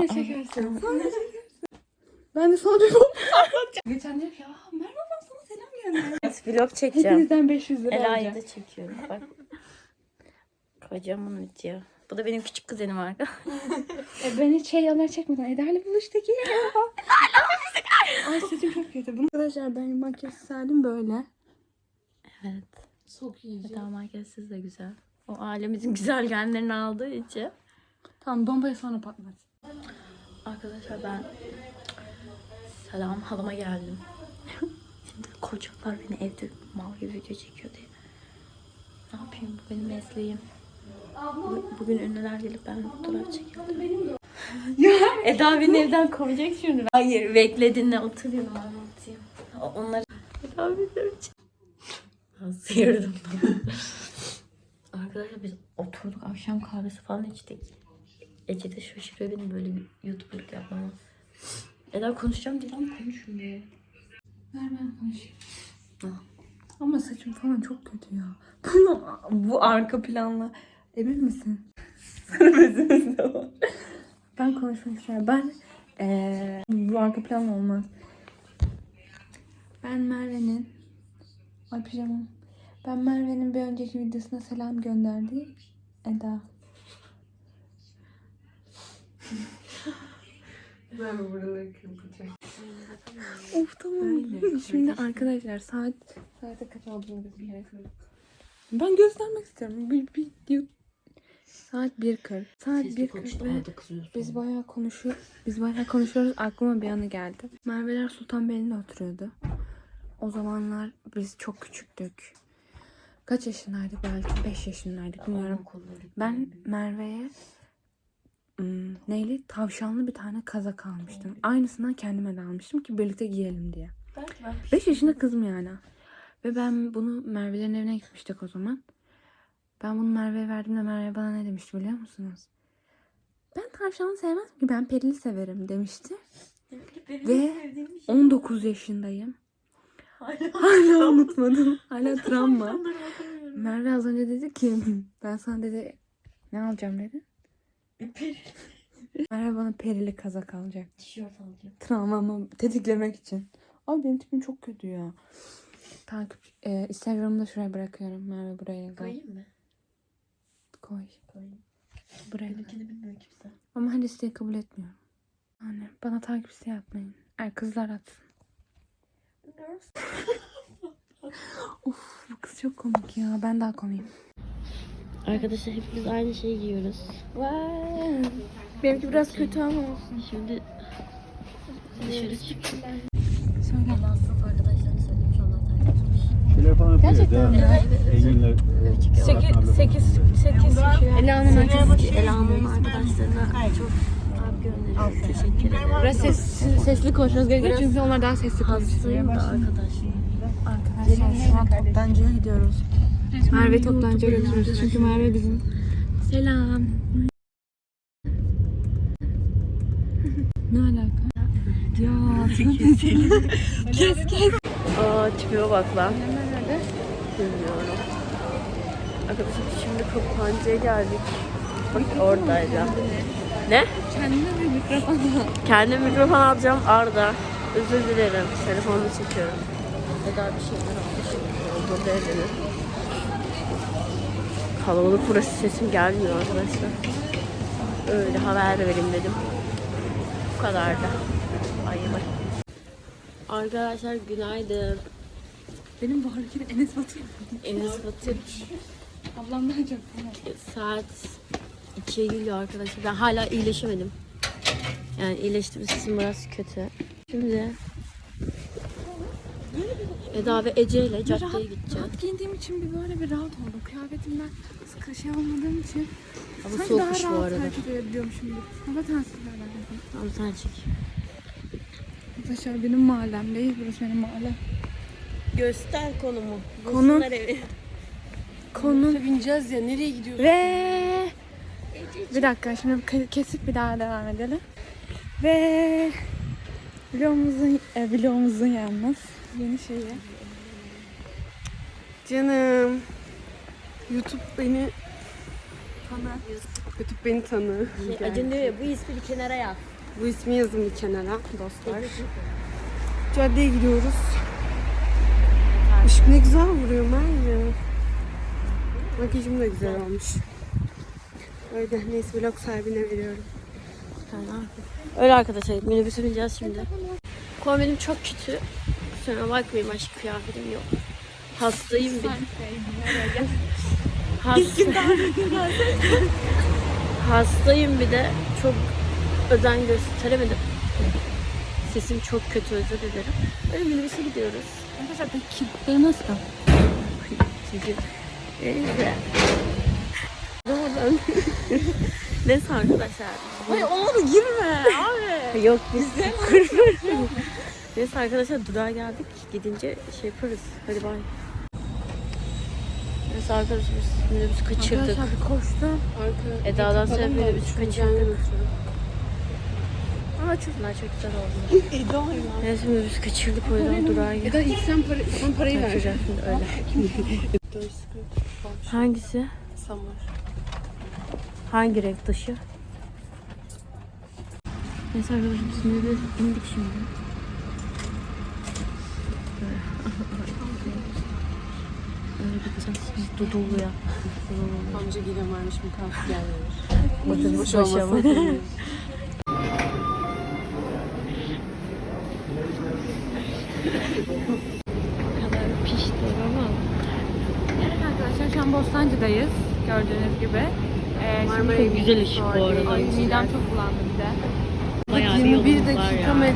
Çekersin? De Ben de sana bir bok Geçen diyor ki ya Merve ablam sana selam gönderdi. Vlog çekeceğim. Hepinizden 500 lira Ela'yı alacağım. da çekiyorum. Bak. Kocaman video. Bu da benim küçük kuzenim arka. E, ben hiç şey yanına çekmeden Eda'yla buluştuk ya. Ay saçım çok kötü. Bunu... Arkadaşlar ben makyajı serdim böyle. Evet. Çok iyi. Eda makyajsız da güzel. O ailemizin güzel genlerini aldığı için. Tamam bombayı sonra patlat. Arkadaşlar ben selam halama geldim. Şimdi kocalar beni evde mal gibi video çekiyor diye. Ne yapayım bu benim mesleğim. Bu- Bugün ünlüler gelip ben fotoğraf çekiyorum. Eda beni evden kovacak şimdi. Hayır bekle dinle oturuyorum anlatayım. Onları Eda beni. Ben sıyırdım. Arkadaşlar biz oturduk akşam kahvesi falan içtik. Ece de şaşırıyor benim böyle bir youtuberlık yapmama. Eda konuşacağım diye ama konuşmuyor. Ver ben konuşayım. Ah. Ama saçım falan çok kötü ya. Bunu, bu arka planla emin misin? Bezimiz de var. Ben konuşmak istiyorum. Ben eee bu arka plan olmaz. Ben Merve'nin Ay pijamam. Ben Merve'nin bir önceki videosuna selam gönderdi. Eda. Ben buraları kırpacağım. Of tamam. Şimdi arkadaşlar saat saate kaç olduğunu göstereyim. Ben göstermek istiyorum. Bir, bir, bir- saat 1.40. Saat 1.40 ve biz bayağı konuşuyor. Biz bayağı konuşuyoruz. Aklıma bir anı geldi. Merveler Sultanbeyli'nde oturuyordu. O zamanlar biz çok küçüktük. Kaç yaşındaydık belki 5 yaşındaydık bilmiyorum. Ben Merve'ye ım, neyli tavşanlı bir tane kazak almıştım. Aynısından kendime de almıştım ki birlikte giyelim diye. 5 yaşında kızım yani. Ve ben bunu Merve'lerin evine gitmiştik o zaman. Ben bunu Merve'ye verdiğimde Merve bana ne demişti biliyor musunuz? Ben tavşanı sevmem ki ben perili severim demişti. Ve 19 yaşındayım. Hala unutmadım. Hala travma. Merve az önce dedi ki ben sana dedi ne alacağım dedi. Merve bana perili kazak alacak. Tişört alacağım. Travmamı tetiklemek için. Abi benim tipim çok kötü ya. Takip e, Instagram'ı da şuraya bırakıyorum. Merve buraya gel. Koyayım mı? Koy. Koyayım. Buraya. Benimkini bilmiyor kimse. Ama her isteği kabul etmiyorum. Yani bana takip isteği atmayın. Er kızlar atsın. Of bu kız çok komik ya. Ben daha komiyim. Arkadaşlar hepimiz aynı şeyi giyiyoruz. Vay. Benimki biraz kötü ama olsun. Şimdi dışarı çıktık. Söyle. Nasıl arkadaşlarını söylemiş onlar takip etmiş. Şeyler falan yapıyor Gerçekten ya. mi? Enginler. Evet, çıkıyor. 8 8 kişi. Ela'nın açısı. Ela'nın arkadaşlarına çok kalp gönderiyorum. Teşekkür ederim. Biraz ses, sesli konuşmanız gerekiyor çünkü onlar daha sesli konuşuyor. Hastayım da arkadaşlar. Arkadaşlar şu an toptancıya gidiyoruz. Merve toptancıya götürüyoruz. Çünkü Merve bizim. Selam. ne alaka? Ya kes kes. Aa tipime bak lan. Bilmiyorum. Arkadaşlar şimdi Kapancı'ya geldik. Bak oradaydı. Ne? Kendine bir mikrofon al. Kendim mikrofon alacağım Arda. Özür dilerim. Telefonunu çekiyorum. Eda bir şeyler almış. Burada evlenir. Kalabalık burası sesim gelmiyor arkadaşlar. Öyle haber vereyim dedim. Bu kadar da. Ay bay. Arkadaşlar günaydın. Benim bu hareketi Enes Batur. Enes Batur. Ablam ne yapacak? Saat 2'ye geliyor arkadaşlar. Ben hala iyileşemedim. Yani iyileştim. Sesim biraz kötü. Şimdi Eda ve Ece ile caddeye gideceğiz. Rahat giyindiğim için bir böyle bir rahat oldum. Kıyafetimden sıkı şey olmadığım için. Hava sanki soğukmuş daha bu rahat arada. hareket edebiliyormuşum gibi. Hava tensizlerden. Tamam sen çek. Arkadaşlar benim mahallemdeyiz. Burası benim mahalle. Göster konumu. Konu- evi. Konu bineceğiz ya nereye gidiyorsun? ve bir dakika şimdi ke- kesip bir daha devam edelim. Ve vlogumuzun e, vlogumuzun yalnız yeni şeyi. Canım. YouTube beni Kötü beni tanı. Şey, Acun diyor ya bu ismi bir kenara yaz. Bu ismi yazın bir kenara dostlar. Caddeye gidiyoruz. Işık ne güzel vuruyor Merve. Makyajım da güzel olmuş. Öyle neyse vlog sahibine veriyorum. Öyle arkadaşlar minibüse bineceğiz şimdi. Kombinim çok kötü. Kusura bakmayın başka kıyafetim yok. Hastayım bir. Hasta. Hastayım bir de çok özen gösteremedim. Sesim çok kötü özür dilerim. Öyle minibüse gidiyoruz. Zaten kitleri nasıl? Çünkü neyse. Neyse arkadaşlar. Hayır ona girme abi. Yok biz Neyse arkadaşlar durağa geldik. Gidince şey yaparız. Hadi bay. Neyse arkadaşlar biz minibüsü kaçırdık. Arkadaşlar bir koştum. Arka Eda'dan sonra minibüsü kaçırdık. Ama çocuklar çok güzel oldu. Eda ya. Neyse minibüsü kaçırdık o yüzden durağa geldik. Eda ilk sen, para, sen parayı ver. Kaçacağız şimdi öyle. Hangisi? Samar. Hangi renk taşı? Neyse arkadaşlar biz minibüse indik şimdi. Öyle gideceğiz Dudullu'ya. Amca giden varmış mı kalk gelmemiş. Otobüs Boş olmasın. Bostancı'dayız. Gördüğünüz gibi. Ee, Marmara'ya şimdi- Güzel ışık bu arada. Ay midem çok bulandı bir de. Bayağı bir 21 yolumuz var dakika met...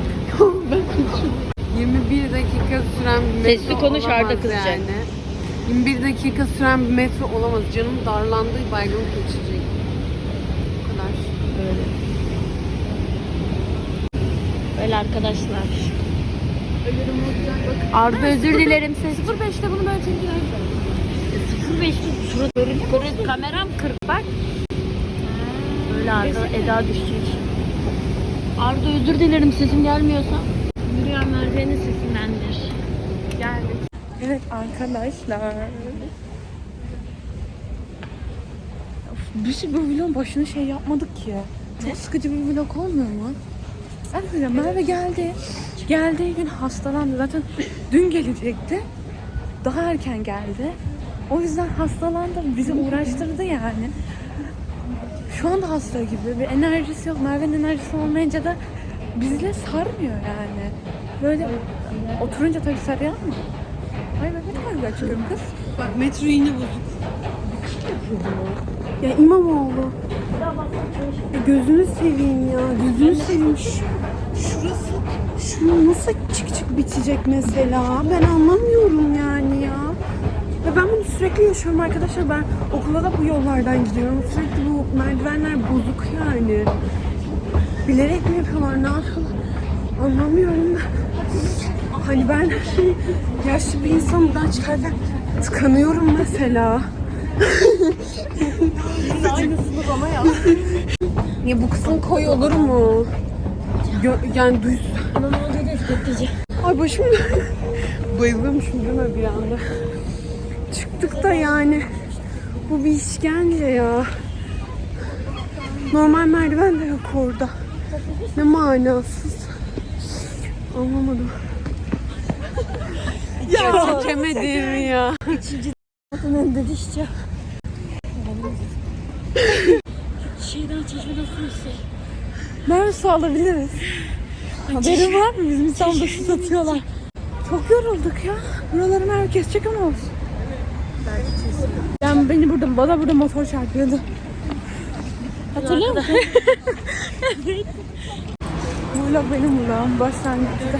ben konuşuyorum. 21 dakika süren bir Sesli konuş, Arda kızacak. yani. 21 dakika süren bir metro olamaz. Canım darlandı, baygın geçecek. Bu kadar. Öyle. Öyle arkadaşlar. Arda özür dilerim ses. 05'te bunu böyle çekiyor. 05 surat kırık kameram kırık bak. Böyle arda Eda düşecek. Arda özür dilerim sesim gelmiyorsa. Yürüyen Merve'nin sesindendir. Evet arkadaşlar. Biz bu vlogun başını şey yapmadık ki. Çok sıkıcı bir vlog olmuyor mu? Arkadaşlar Merve geldi. Geldiği gün hastalandı. Zaten dün gelecekti. Daha erken geldi. O yüzden hastalandı. Bizi uğraştırdı yani. Şu anda hasta gibi. Bir enerjisi yok. Merve'nin enerjisi olmayınca da bizle sarmıyor yani. Böyle oturunca tabii sarıyor ama. Güzel çıkıyorum kız. Bak metro yine bozuk. Ya İmamoğlu. Ya gözünü seveyim ya. Gözünü seveyim. Şu, şurası. Şu nasıl çık çık bitecek mesela? Ben anlamıyorum yani ya. Ya ben bunu sürekli yaşıyorum arkadaşlar. Ben okula da bu yollardan gidiyorum. Sürekli bu merdivenler bozuk yani. Bilerek mi yapıyorlar? Ne yapıyorlar? Anlamıyorum ben. Hani ben yaşlı bir insanım buradan çıkarken tıkanıyorum mesela. Aynısını bana yap. Ya bu kısım koy olur mu? Gö- yani duysun. Ama ne oldu da etiketeceğim. Ay başım Bayılıyormuşum değil mi bir anda? Çıktık da yani. Bu bir işkence ya. Normal merdiven de yok orada. Ne manasız. Anlamadım. Ya çekemedim ya. Adının dedi işte. Şeyden çeşmeden su içsek. Merve su alabiliriz. Haberin var mı? Bizim İstanbul'da su satıyorlar. Çok yorulduk ya. Buraları Merve kesecek ama olsun. Ben beni burada, bana burada motor çarpıyordu. Hatırlıyor musun? evet. Bu vlog benim vlogum. Başlangıçta.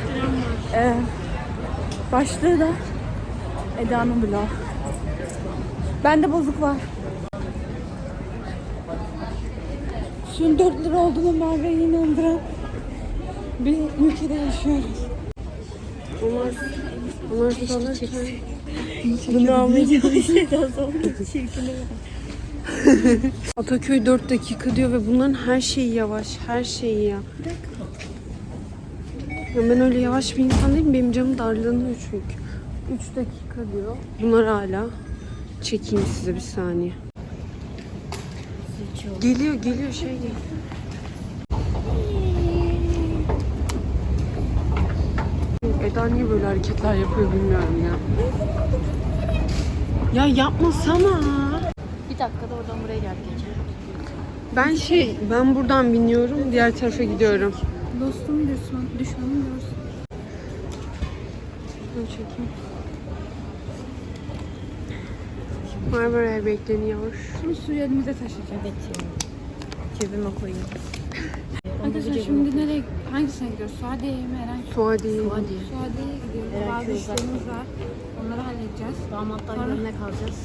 Ee, başlığı da Eda'nın vlogu. Bende bozuk var. Suyun 4 lira olduğunu Merve'ye inandıran bir ülkede yaşıyoruz. Onlar, onlar salırken Bunu almaya çalışacağız. Çirkini Ataköy 4 dakika diyor ve bunların her şeyi yavaş. Her şeyi ya. Ya ben öyle yavaş bir insan değilim. Benim canım darlanıyor çünkü. 3 dakika diyor. Bunlar hala. Çekeyim size bir saniye. Geliyor geliyor şey geliyor. Eda niye böyle hareketler yapıyor bilmiyorum ya. Ya yapmasana. Bir dakikada oradan buraya geldik gece. Ben şey, ben buradan biniyorum, diğer tarafa gidiyorum. Dostum düşman, düşmanım diyorsun. Şunu çekeyim. Marmara'ya bekleniyor. Şimdi suyu elimize taşıyacağız. Evet ya. Cebime koyayım. Arkadaşlar şimdi nereye, hangisine gidiyoruz? Suadiye'ye mi herhangi Suadiye. Hadi. Suadiye'ye gidiyoruz. Merak Bazı yok. işlerimiz var. Onları halledeceğiz. Damattan Sonra- gömlek alacağız.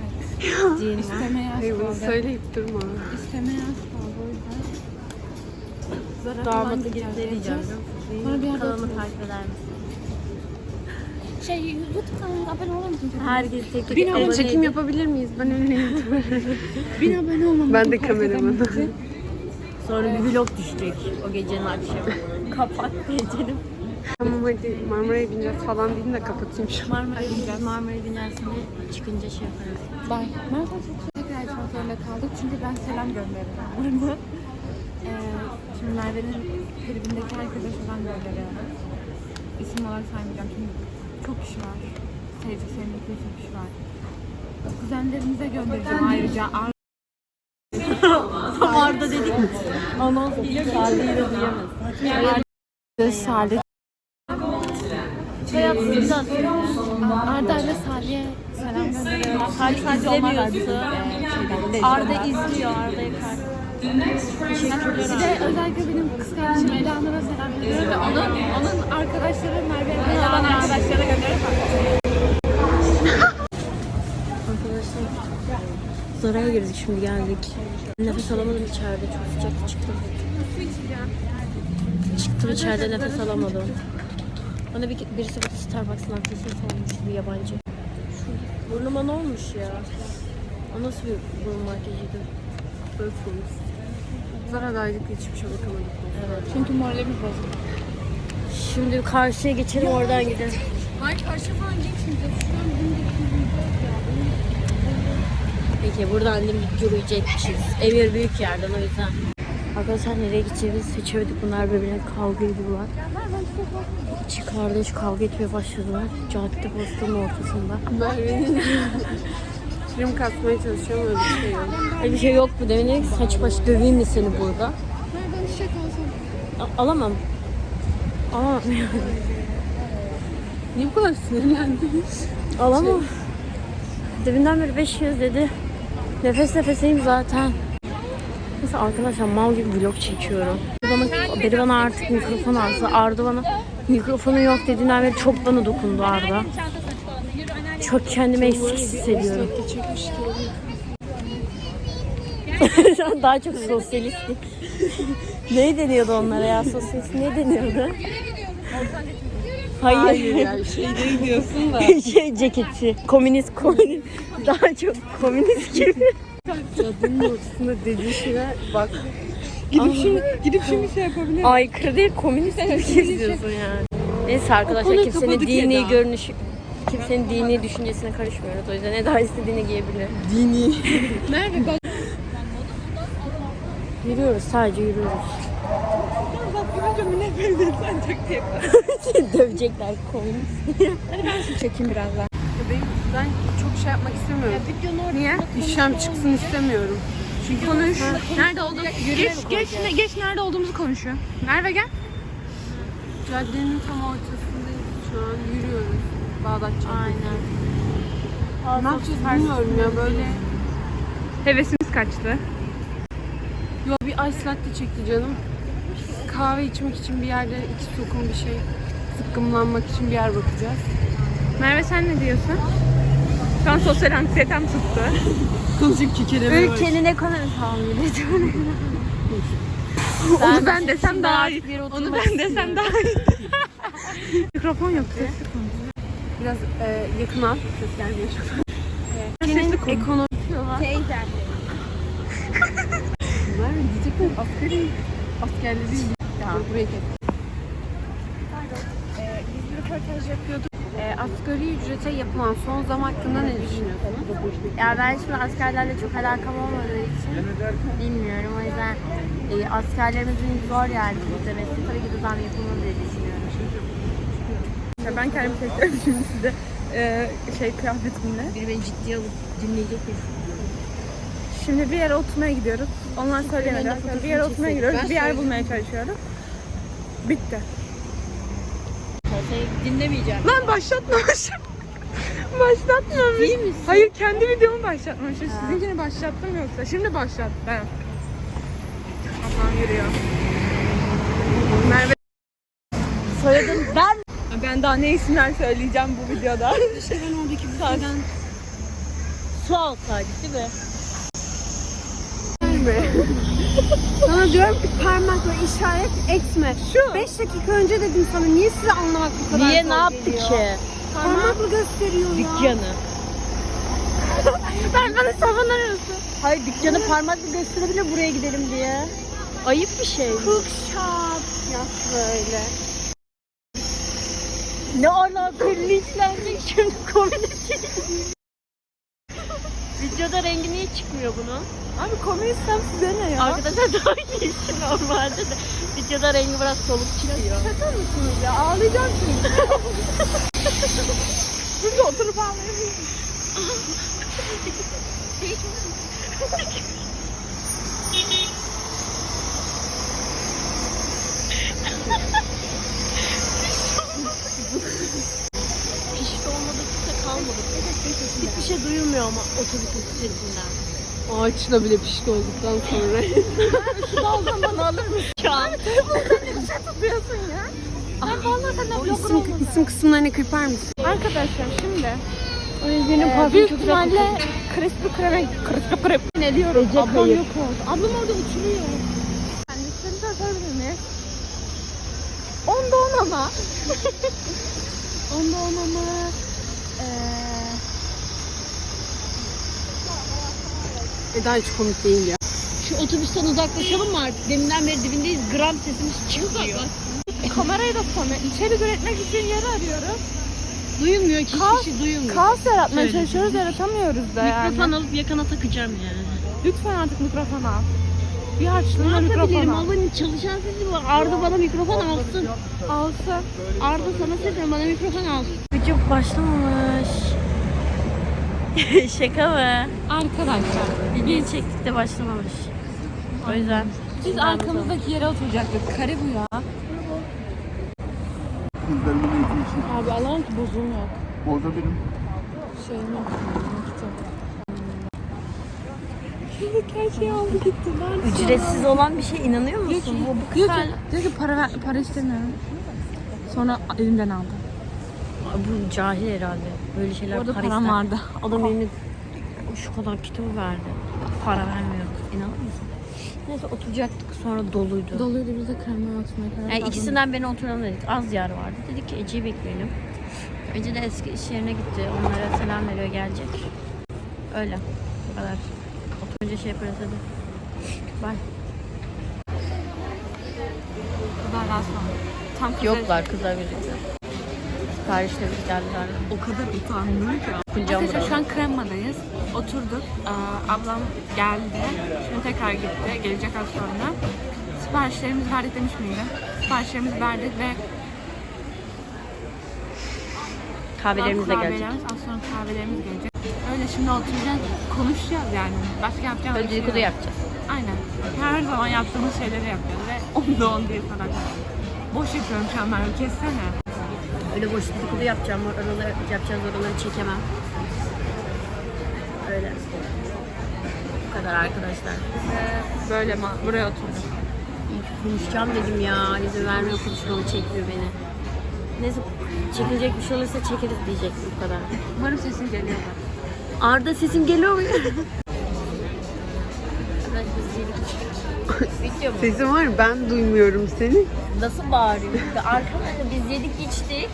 Evet. Var. İstemeye bunu kaldı. söyleyip durma. İstemeye yüzden. Zara Damatı gidip deneyeceğim. edeceğiz. Sonra bir yerde Kanalımı otururuz. takip eder misin? Şey YouTube kanalına abone olur musun? Herkes tek tek Bir abone çekim yapabilir miyiz? Ben ünlü YouTuber'ım. Bin abone olmamı Ben de kameramanım. Sonra bir vlog düşecek o gecenin akşamı. Kapat gecenin. Tamam hadi Marmara'ya bineceğiz falan deyin de kapatayım şu. Marmara'ya bineceğiz. Marmara'ya binersin de çıkınca şey yaparız. Bay. Merhaba çok tekrar açmak zorunda kaldık çünkü ben selam. Ee, şimdi Merve'nin tribindeki herkese selam gönderiyorum. İsim olarak saymayacağım çünkü çok kişi var. Sevdik sevmedikleri çok kişi var. Kuzenlerimize göndereceğim ayrıca. Ar- Tam Arda dedik. Anons geliyor de duyamaz. Salih. Şey yapsın. Arda ile Salih'e selam gönderiyorum. Salih sadece onlar var bizim İzlemiyorsa e, şeyden. Arda izliyor. Arda'ya karşı. Bir özellikle benim kız kardeşim Ela Nur'a selam gönderiyorum ve onun, onun arkadaşları Merve'ye olan arkadaşlara gönderiyorum. Zara'ya girdik şimdi geldik. Nefes alamadım içeride çok sıcak çıktım. Çıktım içeride nefes alamadım. Bana bir, birisi bak Starbucks'ın arkasına sormuş bir yabancı. Burnuma ne olmuş ya? O nasıl bir burun makyajıydı? Böyle konuş. Zara'daydık hiçbir şey bakamadık. Evet. Çünkü moralimiz bozuldu. Şimdi karşıya geçelim oradan gidelim. Hayır karşı falan geçmeyeceğiz. Şu an Peki buradan dimdik yürüyecekmişiz. Emir büyük yerden o yüzden. Arkadaşlar nereye gideceğimizi seçemedik. Bunlar birbirine kavga ediyorlar. İki kardeş kavga etmeye başladılar. Cadde postanın ortasında. Merve'nin prim kasmaya çalışıyorum öyle bir şey yok. Öyle bir şey yok mu ki, saç baş döveyim mi seni burada? Nereden çiçek alsam? A- alamam. Alamam. Niye bu kadar sinirlendin? alamam. Deminden beri 500 dedi. Nefes nefeseyim zaten. Neyse arkadaşlar mal gibi vlog çekiyorum. Bana, biri bana artık mikrofon alsa. Arda bana mikrofonu yok dediğinden beri çok bana dokundu Arda. Çok kendimi eksik hissediyorum. daha çok sosyalistik. ne deniyordu onlara ya? Sosyalist ne deniyordu? Hayır. Hayır ya şey değil diyorsun da. şey ceketi. Komünist komünist. Daha çok komünist gibi. Caddenin ortasında dediği şeye bak. Gidip şimdi, gidip şimdi şey yapabilirim. Aykırı değil komünist gibi geziyorsun yani. Neyse arkadaşlar kimsenin dini görünüşü kimsenin dini düşüncesine karışmıyoruz. O yüzden Eda istediğini giyebilir. Dini. Merve bak. Yürüyoruz sadece yürüyoruz. Bak görünce millet beni delilenecek diye. Dövecekler komünist. Çekeyim biraz daha. Ben çok şey yapmak istemiyorum. Niye? İşlem çıksın istemiyorum. Çünkü konuş. Nerede olduğunu geç, geç, ne- geç nerede olduğumuzu konuşuyor. Merve gel. Caddenin tam ortasındayız şu an. Yürüyoruz. Bağdat. Aynen. Ne yapacağız bilmiyorum ya böyle. Hevesimiz kaçtı. Yo bir ice latte çekti canım. Kahve içmek için bir yerde iki sokum bir şey. Sıkkımlanmak için bir yer bakacağız. Merve sen ne diyorsun? Şu an sosyal anksiyetem tuttu. Konuşup kekeleme var. Ülkenin ekonomi tahammülü. Onu ben desem daha iyi. Onu ben desem daha iyi. Mikrofon yok. Sesli konuş. Biraz e, yakın al. Ses gelmiyor çok. Sesli konuş. Ekonomi. Bunlar diyecekler askeri askerleri ya. buraya kes. Biz bir röportaj yapıyorduk. e, asgari ücrete yapılan son zam hakkında ne düşünüyorsunuz? Ya ben şimdi askerlerle çok alakam olmadığı için bilmiyorum. O yüzden e, askerlerimizin zor yani demesi tabii ki de zam yapılmalı ben kendimi çekiyorum şimdi size e, şey kıyafetimle. Biri beni ciddiye alıp dinleyecek bir Şimdi bir yere oturmaya gidiyoruz. Onlar söyleyemedi. Bir yere oturmaya gidiyoruz. Bir yer bulmaya çalışıyoruz. Bitti. dinlemeyeceğim. Lan başlatmamışım. Başlatmamış. Değil misin? Hayır kendi videomu başlatmamışım. Sizinkini başlattım yoksa. Şimdi başlattım. Aman yürüyor. Merve. Söyledim ben. Ben daha ne isimler söyleyeceğim bu videoda. Ben oradaki büfeden Su alsaydık değil mi? sana diyorum ki parmakla işaret etme. Şu. 5 dakika önce dedim sana niye sizi anlamak bu kadar Niye zor ne yaptı geliyor? ki? Parmakla gösteriyor ya. Dükkanı. Ben bana savunuyorsun. Hayır dükkanı parmakla gösterebilir buraya gidelim diye. Ayıp bir şey. Cook shop yap böyle. Ne alaka linçlenecek şimdi komünist. Videoda rengi niye çıkmıyor bunun? Abi komünistem size ne ya? Arkadaşlar daha iyi normalde de videoda rengi biraz soluk çıkıyor. Şaka mısınız ya? Ağlayacağım şimdi. Burada oturup ağlayabilirim. Pişti Hiçbir şey duyulmuyor ama otobüsün sesinden. Ağaçla bile pişti olduktan sonra. Daldan bana alır mısın şu an? Tutuyorsun ya. Ben vallahi senden blogger isim, olmadım. isim kısımlarını kırpar mısın? Arkadaşlar şimdi Benim e, büyük ihtimalle Krispy Kreme, Krispy Kreme ne diyorum? Ece Ablam kayıp. yok oldu. Ablam orada uçuruyor. Kendisini sorabilir miyiz? Onda on ama. Onda on ama. Eee Eda hiç komik değil ya. Şu otobüsten uzaklaşalım mı artık? Deminden beri dibindeyiz. Gram sesimiz çıkmıyor. kamerayı da sonra içerik üretmek için yer arıyoruz. Duyulmuyor ki Kaos- hiçbir şey duyulmuyor. Kaos yaratmaya Söyle. çalışıyoruz, yaratamıyoruz da yani. Mikrofon alıp yakana takacağım yani. Lütfen artık mikrofon al. Bir Ne harçlığına mikrofon yapabilirim? al. Allah'ın çalışan sesi var. Arda bana mikrofon alsın. Alsın. Arda sana sesleniyorum bana mikrofon al. Video başlamamış. Şaka mı? Arkadaşlar Videoyu çektik de başlamamış. O yüzden. biz arkamızdaki yere oturacaktık. Kare bu ya. Kızlarımın eğitimi için Abi Allah'ım ki bozum yok. bozabilirim. Şeyim yok. Şuradaki her şeyi aldı gitti. Nerede? Ücretsiz olan bir şey inanıyor Diyor ki, musun? Bu, diyor ki, diyor ki para, ver, para istemiyorum. Sonra elimden aldı. Bu cahil herhalde. Böyle şeyler Orada para param ister. vardı. Adam eline şu kadar kitabı verdi. Para vermiyoruz. İnanır mısın? Neyse oturacaktık sonra doluydu. Doluydu biz de kremaya oturmaya karar yani ikisinden beni oturalım dedik. Az yer vardı. Dedik ki Ece'yi bekleyelim. Ece de eski iş yerine gitti. Onlara selam veriyor gelecek. Öyle. Bu kadar. Oturunca şey yaparız hadi. Bye. Kızlar rahatsız. Tam kızlar- Yoklar kızlar birlikte. Siparişlerimiz geldiler. O kadar utandım ki. Kuncam Arkadaşlar şu an Kremma'dayız. Oturduk. Aa, ablam geldi. Şimdi tekrar gitti. Gelecek az sonra. Siparişlerimizi verdik demiş miydim? Siparişlerimizi verdik ve Kahvelerimiz de gelecek. az sonra kahvelerimiz gelecek. Öyle şimdi oturacağız, konuşacağız yani. Başka yapacağımız Böyle bir şey dedikodu yok. yapacağız. Aynen. Her zaman yaptığımız şeyleri yapıyoruz ve onda on diye falan. Boş yapıyorum şu an ben. Kessene. Öyle boş dedikodu yapacağım. Oraları yapacağız oraları çekemem. Öyle. Bu kadar arkadaşlar. Ve böyle ma- buraya oturduk. Konuşacağım dedim ya. İzin vermiyor konuşmamı çekmiyor beni. Neyse çekilecek bir şey olursa çekeriz diyecektim bu kadar. Umarım sesim geliyor. Arda sesim geliyor mu? Sesin var ben duymuyorum seni. Nasıl bağırıyor? Arkadaşlar biz yedik içtik.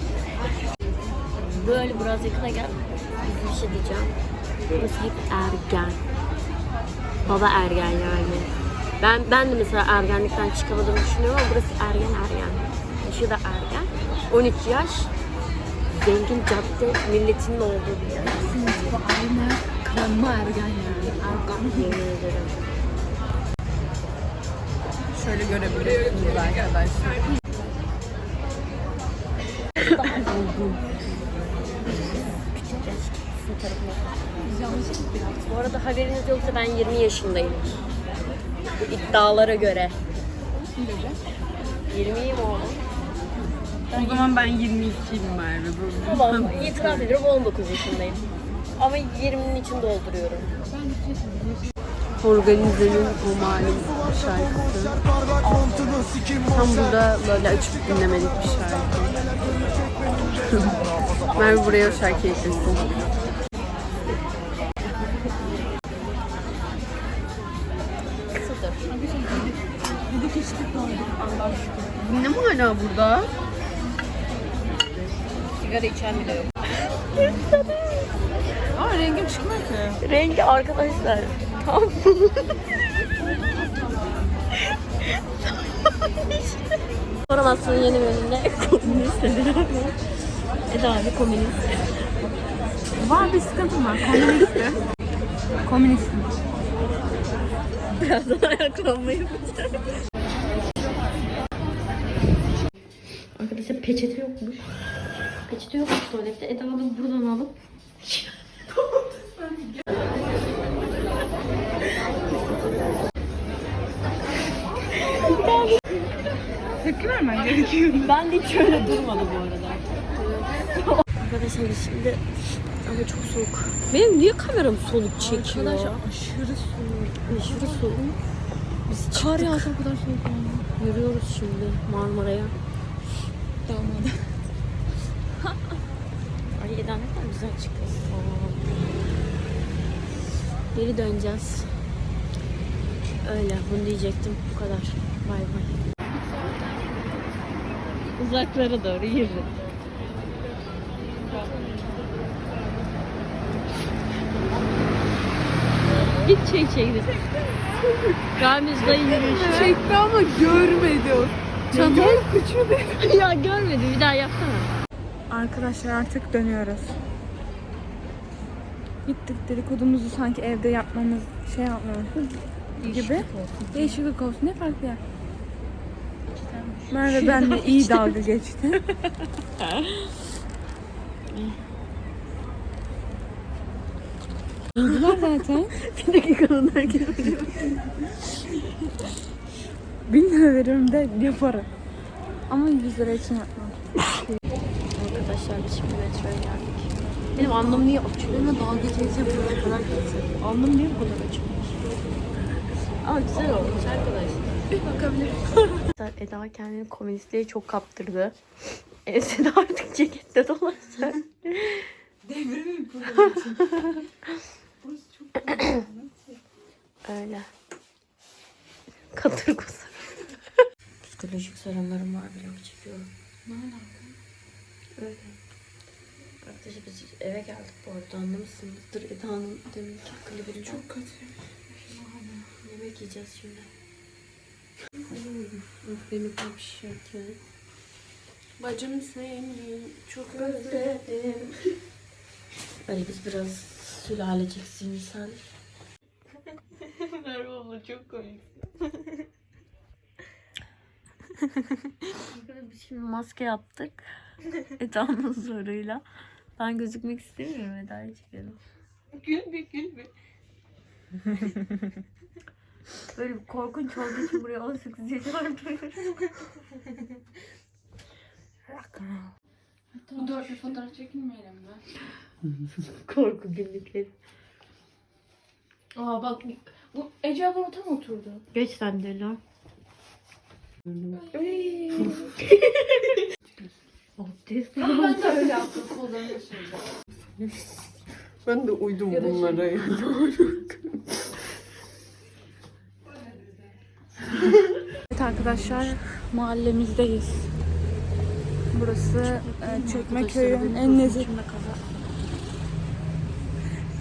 Böyle biraz yakına gel. Bir şey diyeceğim. Burası hep ergen. Baba ergen yani. Ben ben de mesela ergenlikten çıkamadığımı düşünüyorum ama burası ergen ergen. Yaşı da ergen. 13 yaş. zengin cadde milletinin olduğu bir yer. Bu aynı kranma ergen yani. Ergen. Yemin ederim. Şöyle görebilirsiniz arkadaşlar. Bu arada haberiniz yoksa ben 20 yaşındayım. Bu iddialara göre. 20'yim oğlum. O zaman ben 22'yim Merve. Tamam, itiraf ediyorum 19 yaşındayım. Ama 20'nin için dolduruyorum. Organizenin bu malum şarkısı. Tam burada böyle açıp dinlemelik bir şarkı. Merve buraya o şarkıyı eklesin. Ne mi hala burada? Sigara içen bile yok. Aa rengim çıkmıyor ki. Rengi arkadaşlar. Tam. Formasyonun yeni bölümünde komünist. Eda abi komünist. Var bir sıkıntım var. Komünistim. Komünistim. Birazdan ayaklanma yapacağım. Arkadaşlar peçete yokmuş. Peçete yokmuş tuvalette. Eda da buradan alıp Ben de hiç öyle durmadı bu arada. Arkadaşlar şimdi ama çok soğuk. Benim niye kameram soluk çekiyor? Arkadaşlar aşırı soğuk. aşırı soğuk. Biz Kar çıktık. yağsa o kadar soğuk olmuyor. Yürüyoruz şimdi Marmara'ya. Damadı. Ay Eda ne kadar güzel çıktı. Geri döneceğiz. Öyle bunu diyecektim. Bu kadar. Bay bay. Uzaklara doğru yürü. Git çek çek. Ramiz dayı yürüyüşü. Çekti ama görmedi o. Çatal küçüğü ya görmedi bir daha yapsana. Arkadaşlar artık dönüyoruz. Gittik dedikodumuzu sanki evde yapmamız şey yapmamız gibi. Değişiklik olsun. Ne farklı ya? Merve benle iyi dalga geçti. Buldular zaten. Bir dakika onlar geliyor. Bin lira veririm de yaparım. Ama 100 lira için yapmam. Arkadaşlar biz şimdi metroya geldik. Benim annem niye açıyor? Benimle dalga geçeceğim buraya kadar geçecek. Annem niye bu kadar açıyor? Ama güzel olmuş arkadaşlar. Bakabilir Eda kendini komünistliğe çok kaptırdı. De artık cekette dolaşacak. Devrimin Öyle. Katır kusur. Psikolojik sorunlarım var vlog çekiyorum. Ne alaka? Öyle. Arkadaşlar biz eve geldik bu arada anlamışsınızdır. Eda'nın deminki klibini çok kötü. Yemek yiyeceğiz şimdi. Bir şarkı. Bacım seni çok Özledim. Böyle biz biraz sülalecek insan. Merve abla çok komik. biz şimdi maske yaptık. Eda'nın zoruyla. Ben gözükmek istemiyorum Eda'yı çıkarım. Gülme gülme. Böyle bir korkunç olduğu için buraya 18 yaş artırıyorum. Bu dörtlü fotoğraf çekinmeyelim mi? Korku günlükleri. Aa bak bu Ece abla tam oturdu. Geç sen de lan. Abdest ben de öyle yaptım. Ben de uydum bunlara ya. Evet arkadaşlar mahallemizdeyiz. Burası e, Çekmeköy'ün en nezih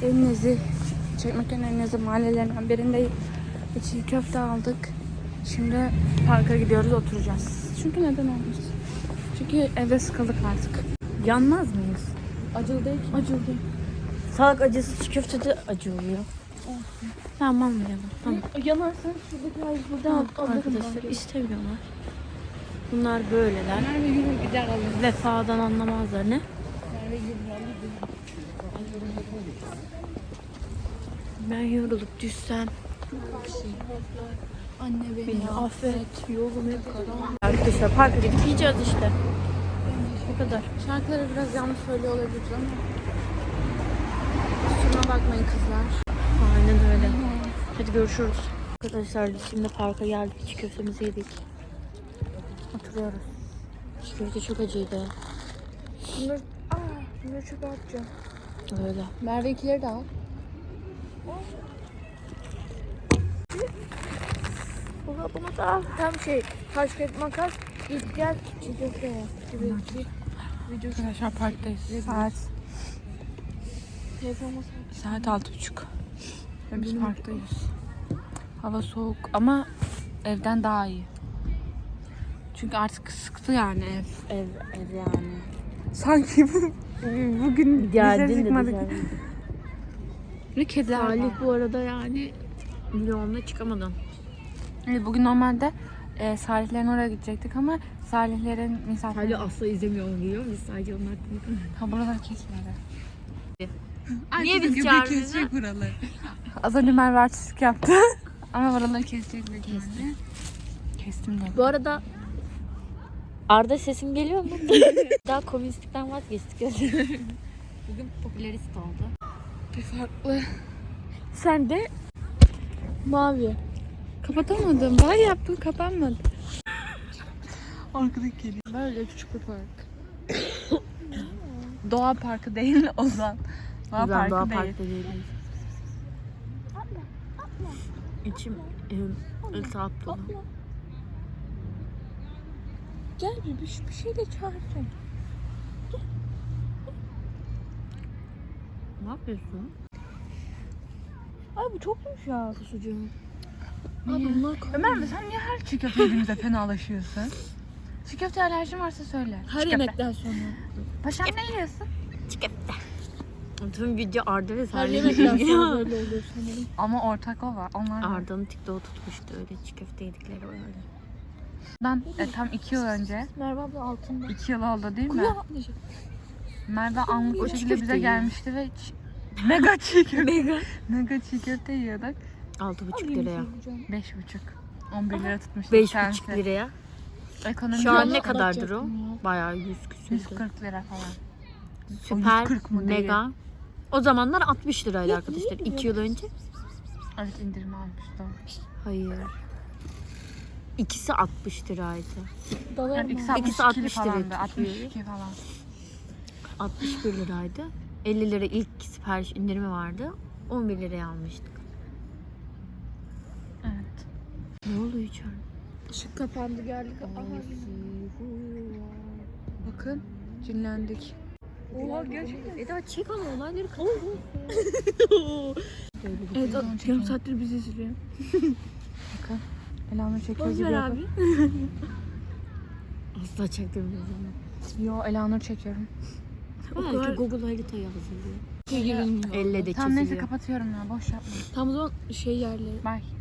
en nezih Çekmeköy'ün en nezih mahallelerinden birindeyiz. İçli köfte aldık. Şimdi parka gidiyoruz oturacağız. Çünkü neden olmasın? Çünkü evde sıkıldık artık. Yanmaz mıyız? Acılı değil ki. Acıldı. Salak acısı çiğ köfte de acı oluyor. Tamam ya? Tamam. Yanarsan şuradaki ay Tamam burada arkadaşlar istemiyorlar. Bunlar böyleler. Merve yürür gider alır. Vefadan anlamazlar ne? Merve yürür alır. Ben yorulup düşsem Anne beni, beni affet. Yolum hep karanlık. Arkadaşlar parka gidip yiyeceğiz işte. Bu kadar. Şarkıları biraz yanlış söylüyor olabiliriz ama. Kusuruna bakmayın kızlar. Hadi görüşürüz. Arkadaşlar biz şimdi parka geldik. Çiğ köftemizi yedik. Oturuyoruz. Çiğ köfte çok acıydı. Bunları, aa, bunları çöpe atacağım. Öyle. Merve ikileri de al. Buna bunu da. Tam şey, taş kağıt makas, git gel, çiğ köfte yap gibi. Video Arkadaşlar parktayız. Saat telefon saat altı buçuk. Ve biz parktayız. Hava soğuk ama evden daha iyi. Çünkü artık sıktı yani ev. Ev, ev yani. Sanki bu, bugün Geldin de çıkmadık. dışarı. Ve kediler var. Salih bu arada yani milyonla çıkamadım. Evet, bugün normalde e, Salihlerin oraya gidecektik ama Salihlerin misafirleri... asla izlemiyor diyor. Biz sadece onlar Ha buraları kesmedi. Niye biz çağırmıyoruz? buraları. Az önce Merve artistlik yaptı. ama buraları kesecek büyük ihtimalle. Kestim de. Bu arada Arda sesim geliyor mu? Daha komünistlikten vazgeçtik. Bugün popülerist oldu. Bir farklı. Sen de mavi. Kapatamadım. Bay yaptım kapanmadı. Arkadaki kedi. Böyle küçük bir park. Doğa parkı değil Ozan. Doğa parkı Doğa değil. Park'ta değiliz. İçim iltihap dolu. Gel bir, bir, şeyle çağıracağım. Ne yapıyorsun? Ay bu çokmuş ya. Kusucuğum. Ömer mi sen niye her çiğ köfte yediğimizde fenalaşıyorsun? Çiğ köfte alerjin varsa söyle. her Çiğ köfte. yemekten sonra. Paşam ne yiyorsun? Tüm video Arda ve Her Salih'le ilgili. sonra böyle oluyor sanırım. Ama ortak o var. Onlar var. Arda'nın TikTok'u tutmuştu öyle çiğ köfte yedikleri öyle. Ben e, tam iki yıl önce, Merve abla altında. iki yıl oldu değil mi? Atlayacak. Merve anlık O çiğ şekilde bize gelmişti ve çi- mega çiğ köfte. mega. mega çiğ köfte yiyorduk. Altı buçuk liraya. Beş buçuk. 11 lira tutmuştu. Beş tanesi. buçuk liraya. Ekonomi Şu an ne kadardır o? Bayağı yüz küsürdü. 140 lira falan. Süper, 140 mu değil? mega. O zamanlar 60 liraydı arkadaşlar. 2 yıl önce. Evet indirim almıştı. Hayır. İkisi 60 liraydı. Abi. ikisi İkisi 62 60 falandı. lira 62 falan. 61 liraydı. 50 lira ilk sipariş indirimi vardı. 11 liraya almıştık. Evet. Ne oluyor içeride? Işık kapandı geldik. Bakın cinlendik. Oha gerçekten. Eda çek ama olayları Evet Telefon yarım saattir bizi izliyor. Bakın. Elanur çekiyor Boş gibi ver abi. Asla çaktırmıyorum. Yo Elanur çekiyorum. Belki Google haritayı hazırlıyor. Şey girilmiyor. Elle de Tamam neyse çiziliyor. kapatıyorum ya boş yapma. Tam o zaman şey yerleri. Bye.